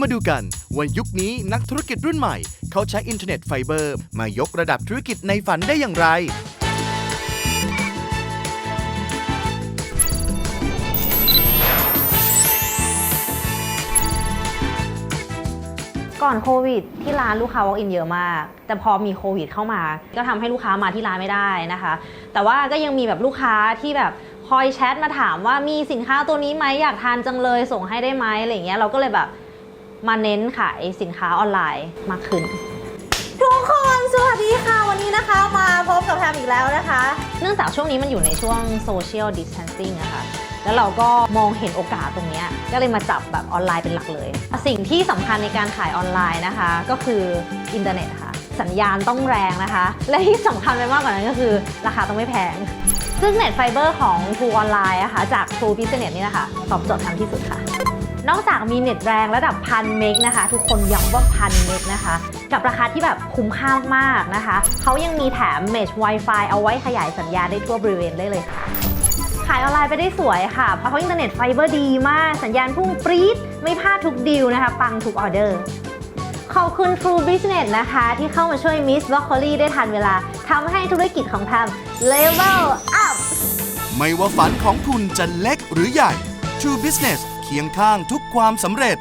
มาดูกันว่ายุคนี้นักธุรกิจรุ่นใหม่ เขาใช้อินเทอร์เน็ตไฟเบอร์ มายกระดับธุรกิจในฝันได้อย่างไร ก่อนโควิดที่ร้านลูกค้า walk in เยอะมาก แต่พอมีโควิดเข้ามา ก็ทำให้ลูกค้ามาที่ร้านไม่ได้นะคะ แต่ว่าก็ยังมีแบบลูกค้าที่แบบคอยแชทมาถามว่ามีสินค้าตัวนี้ไหมอยากทานจังเลยส่งให้ได้ไหมอะไรอย่างเงี้ยเราก็เลยแบบ มาเน้นขายสินค้าออนไลน์มากขึ้น ทุกคนสวัสดีค่ะ วันนี้นะคะมาพบกับแพมอีกแล้วนะคะ เนื่องจากช่วงนี้มันอยู่ในช่วง social distancing อะค่ะแล้วเราก็มองเห็นโอกาสตรงเนี้ยก็เลยมาจับแบบออนไลน์เป็นหลักเลย สิ่งที่สำคัญในการขายออนไลน์นะคะ ก็คืออินเทอร์เน็ตค่ะ สัญญาณต้องแรงนะคะ และที่สำคัญไปมากกว่านั้นก็คือ ราคาต้องไม่แพง ซึ่งเน็ตไฟเบอร์ของ True Online อะค่ะจาก True Business นี่นะคะ ตอบโจทย์ทำที่สุดค่ะ นอกจากมีเน็ตแรงระดับพันเมกนะคะ ทุกคนย้ำว่าพันเมกนะคะ กับราคาที่แบบคุ้มค่ามากนะคะ เขายังมีแถม Mesh Wi-Fi เอาไว้ขยายสัญญาได้ทั่วบริเวณได้เลยค่ะ ขายออนไลน์ไปได้สวยค่ะ เพราะอินเทอร์เน็ตไฟเบอร์ดีมาก สัญญาณพุ่งปรี๊ดไม่พลาดทุกดีลนะคะ ปังทุกออเดอร์ขอบคุณ True Business นะคะ ที่เข้ามาช่วย Miss Broccoli ได้ทันเวลาทำให้ธุรกิจของแพม Level Up ไม่ว่าฝันของคุณจะเล็กหรือใหญ่ True Business เคียงข้างทุกความสำเร็จ